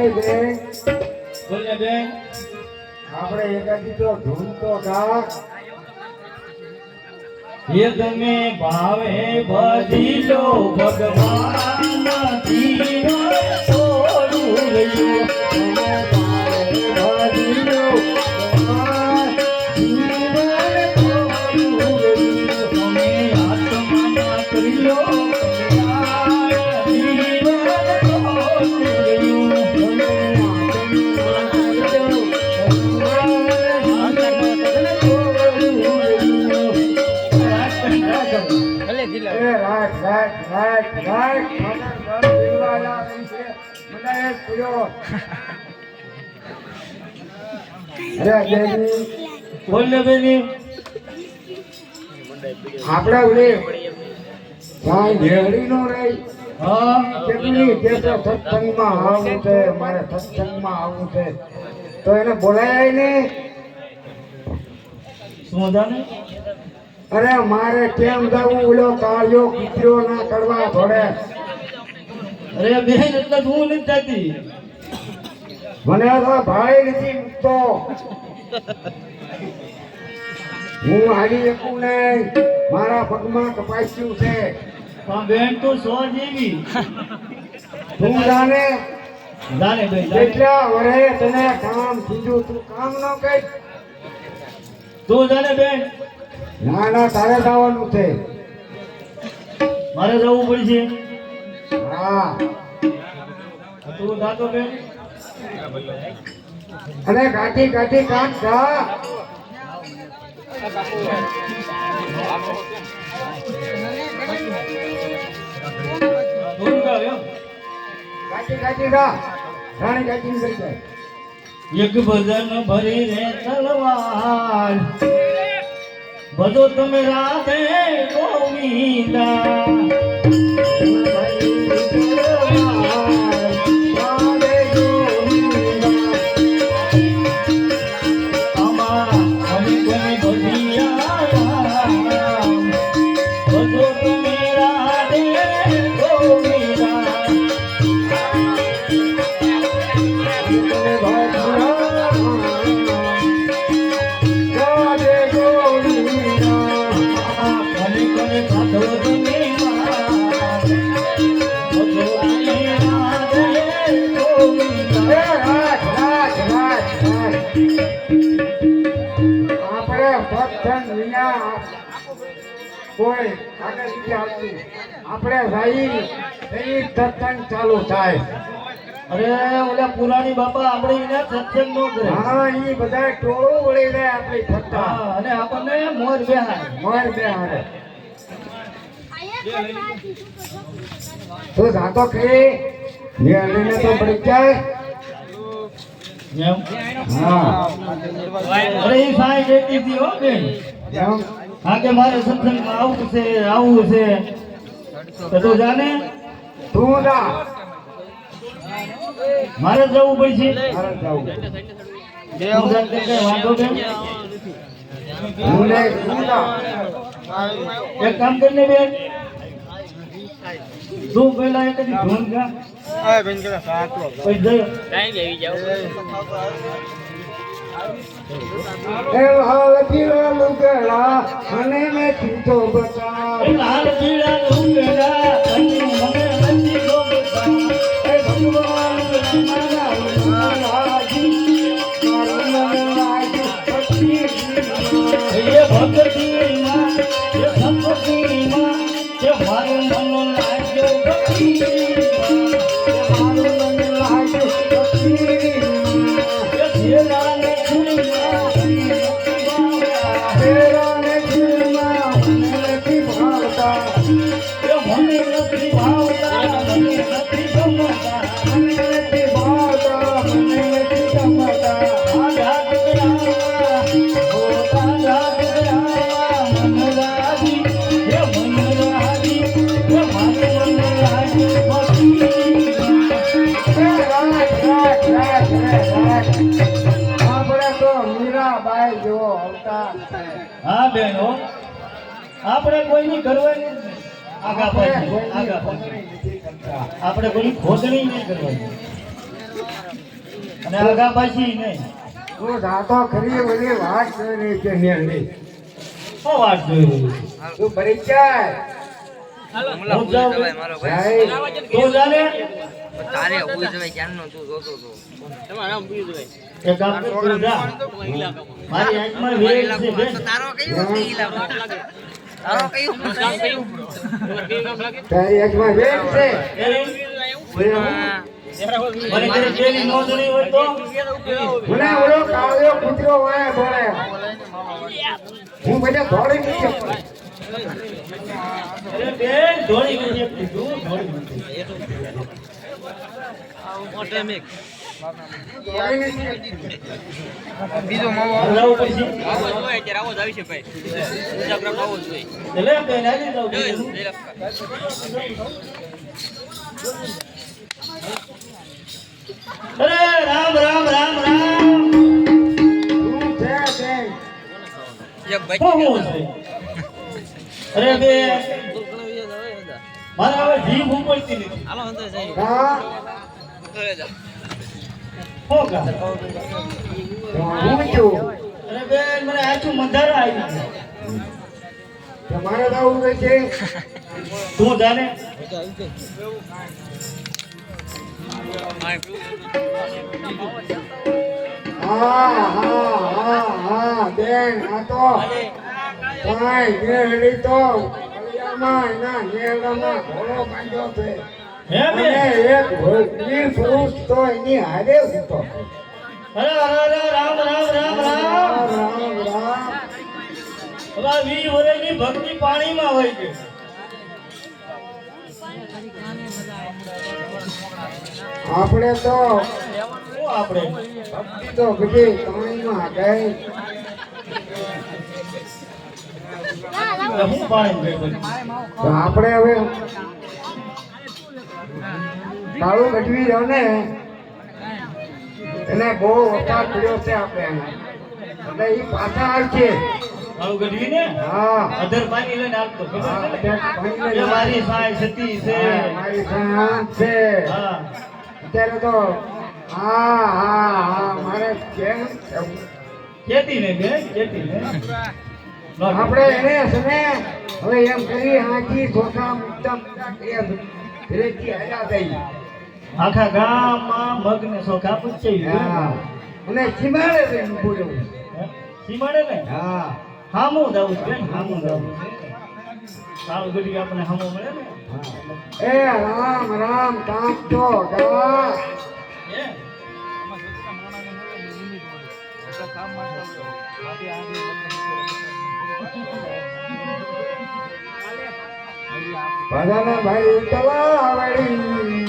બોલે આપણે એકાદી તો ધૂન તો ગા તમે ભાવે ભજી લો ભગવાન જીવ છોડું રહ્યું. એ રાખ રાખ રાખ રાખ. મને ઘર છે મને અરે બોલે બેની આપણે ઓલી કાંઈ ભેળી નો રહી હા. કેટલી કે તો સત્સંગમાં આવવું છે મારે સત્સંગમાં આવવું છે. તો એને બોલાય ને. શું અરે મારે કેમ જવું ઓલો કાળિયો કીચરો ના કરવા ભળે અરે બેન એટલે હું નથી જતી. મને તો ભાઈ નથી મૂકતો. હું હાલી શકું નહીં. મારા પગમાં કપાસ્યું છે. પણ બેન તું સો જેવી. તું જાને. જાને બેન કેટલા વરે તને કામ કીધું તું કામ ન કઈ તું જાને બેન. ના ના તારે જવાનું છે. મારે જવું પડશે. હા. તું જાતો બેન. અને કાટી કાટી કાઢ જા. રાણી કરી જાય. એક ભજન ભરી રે તલવાર. બધો તમે રાધે ગોવિંદા. આગળ આપણે ભાઈ એની સત્સંગ ચાલુ થાય. અરે ઓલા પુરાણી બાપા આપણે એને સત્સંગ નો કરે. હા એ બધા ટોળો વળી જાય આપણે ફરતા. અને આપણને મોર બેહાય મોર બે હારે તું જાતો કે નિર્ણય તો પડી જાય. હા. અરે એ હો બેન. એમ? હા કે મારે સત્સંગમાં આવવું છે આવવું છે. તો તું જાને તું જા. મારે જવું પડશે. બેન જા એક કામ કરીને બેન. તું પેલા એક દી ધૂન ગા પછી જઈ એ હાલ પીળા લુગડા મને મેં ચીતો બતા લાલ પીળા લુગડા આપણે કોઈની કરવાની આગા આપણે પાછળ, આગા પાછળ. ખોટણી નથી કરતા. આપણે કોઈની ખોદણી નહીં કરવાની. અને આગા પાછી નહીં. તું જાતો ખરી બધી વાત કરી રહી છે ન્યાની. શું વાત જોઈ રહી છે? તું ભરી હું જાઉં તું જાને? તારે ઉઈ જવાય ક્યારનો તું જોતો તો એક કામ કર, જા. મારી આંખમાં વેલ છે તારો કયું? તારો હાથમાં વેલ છે હું બધા દોડી દોડી. બીજો માવો આવો. જોઈએ અત્યારે આવો જ આવી છે ભાઈ. ઇન્સ્ટાગ્રામ આવો જ જોઈએ. અરે રામ રામ રામ રામ. એક ભાઈ. અરે બે. મારા હવે જીભ ઉપડતી નથી. હાલો અંદર જઈએ હા. ઘરે જા. કામ? હું છું. અરે બેન મને આછું મંધારા આવી તમારે તો આવું છે? તું જાણે હા હા હા હા બેન આ તો કાંઈ નેહડી તો કલિયામાં એના નેહડામાં ઘોડો બાંધ્યો છે. અને એક ભોજની પુરુષ તો એની હારે હતો અરે અરે અરે રામ રામ રામ રામ. રામ રામ વી વર્ષની ભક્તિ પાણીમાં હોય છે. આપણે તો આપણે? ભક્તિ તો બધી પાણીમાં ગઈ આપણે હવે કાળું ગઢવી રહ્યો ને એને બહુ વફાદ કર્યો છે આપણે એને. એટલે એ પાછા આવશે. ગઢવી ને? હા. અધર પાણી લઈને આવતો છે મારી સાય સતી છે. હા, મારી સાંજ છે. હા. અત્યારે તો હા હા હા મારે કેમ કેતી ને બેન કેતી ને આપણે એને છે ને હવે એમ કરી હાજી ધોકા મુક્તા મુક્તા કર્યા ઘરેથી હર્યા થઈ આખા ગામમાં મગ ને સોખા પૂછે હા. અને ચીમાડે છે. એમ બોલ્યું સીમાડે ને? હા. હામું દાવું છે હામું દાવું છે. સારું ઘડી આપણે હામો મળે ને? એ રામ રામ કામ તો ગા હે? બધાને ભાઈ તલાવડી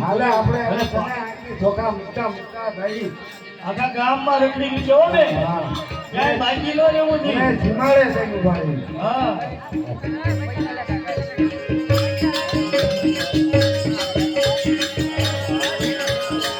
હાલે આપણે ચોખા મૂકતા મૂકતા થઈ આખા ગામમાં રખડી છે હો હા. ક્યાંય બાકી ન રહેવું જોઈએ. ભાઈ હા.